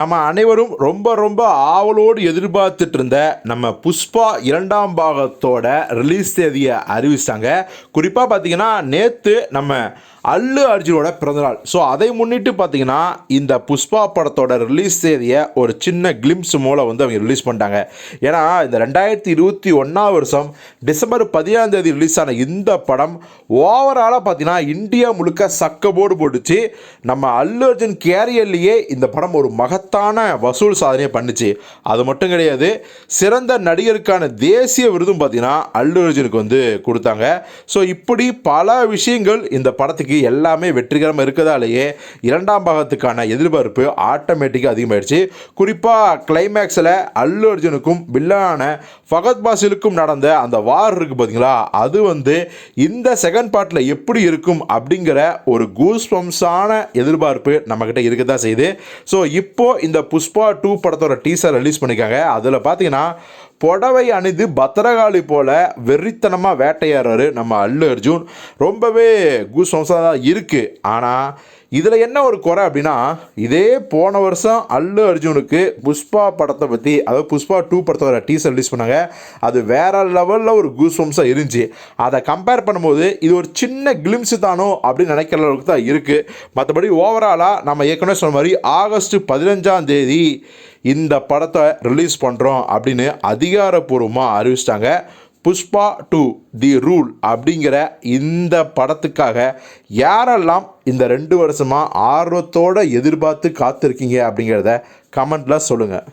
நம்ம அனைவரும் ரொம்ப ரொம்ப ஆவலோடு எதிர்பார்த்துட்டு இருந்த நம்ம புஷ்பா இரண்டாம் பாகத்தோட ரிலீஸ் தேதியை அறிவிச்சிட்டாங்க. குறிப்பாக பார்த்தீங்கன்னா நேற்று நம்ம அல்லு அர்ஜுனோட பிறந்தநாள். ஸோ அதை முன்னிட்டு பார்த்தீங்கன்னா இந்த புஷ்பா படத்தோட ரிலீஸ் தேதியை ஒரு சின்ன கிளிம்ஸ் மூலம் வந்து அவங்க ரிலீஸ் பண்ணிட்டாங்க. ஏன்னா இந்த ரெண்டாயிரத்தி இருபத்தி ஒன்றாம் வருஷம் டிசம்பர் பதினேழாம் தேதி ரிலீஸ் ஆன இந்த படம் ஓவராலாக பார்த்தீங்கன்னா இந்தியா முழுக்க சக்க போர்டு போட்டுச்சு. நம்ம அல்லு அர்ஜுன் கேரியர்லேயே இந்த படம் ஒரு மகத்தான வசூல் சாதனையை பண்ணுச்சு. அது மட்டும் கிடையாது சிறந்த நடிகருக்கான தேசிய விருதும் பார்த்தீங்கன்னா அல்லு அர்ஜுனுக்கு வந்து கொடுத்தாங்க. ஸோ இப்படி பல விஷயங்கள் இந்த படத்துக்கு எல்லாமே வெற்றிகரமாக இருக்கிறதாலேயே இரண்டாம் பாகத்துக்கான எதிர்பார்ப்பு ஆட்டோமேட்டிக்காக அதிகமாயிடுச்சு. குறிப்பாக கிளைமேக்ஸில் அல்லு அர்ஜுனுக்கும் வில்லான ஃபகத் பாசிலுக்கும் நடந்த அந்த வார் இருக்குது பார்த்தீங்களா அது வந்து இந்த செகண்ட் பார்ட்டில் எப்படி இருக்கும் அப்படிங்கிற ஒரு கூஸ் பம்ஸான எதிர்பார்ப்பு நம்மக்கிட்ட இருக்க தான் செய்யுது. ஸோ இப்போது இந்த புஷ்பா டூ படத்தோட டீசர் ரிலீஸ் பண்ணியிருக்காங்க அதில் பார்த்தீங்கன்னா புடவை அணிந்து பத்திரகாளி போல வெறித்தனமாக வேட்டையாடுறாரு நம்ம அல்லு அர்ஜுன். ரொம்பவே கூஸ் தான் இருக்குது ஆனால் இதில் என்ன ஒரு குறை அப்படின்னா இதே போன வருஷம் அல்லு அர்ஜுனுக்கு புஷ்பா படத்தை பற்றி அதாவது புஷ்பா டூ படத்தோட டீசர் ரிலீஸ் பண்ணாங்க. அது வேற லெவலில் ஒரு கூஸ் வம்ஸாக இருந்துச்சு. அதை கம்பேர் பண்ணும்போது இது ஒரு சின்ன கிளிம்ஸு தானோ அப்படின்னு நினைக்கிற அளவுக்கு தான் இருக்குது மற்றபடி ஓவராலாக நம்ம ஏற்கனவே சொன்ன மாதிரி ஆகஸ்ட் பதினஞ்சாம் தேதி இந்த படத்தை ரிலீஸ் பண்ணுறோம் அப்படின்னு அதிகாரப்பூர்வமாக அறிவிச்சிட்டாங்க. புஷ்பா டூ தி ரூல் அப்படிங்கிற இந்த படத்துக்காக யாரெல்லாம் இந்த ரெண்டு வருஷமாக ஆர்வத்தோடு எதிர்பார்த்து காத்திருக்கீங்க அப்படிங்கிறத கமெண்ட்டில் சொல்லுங்கள்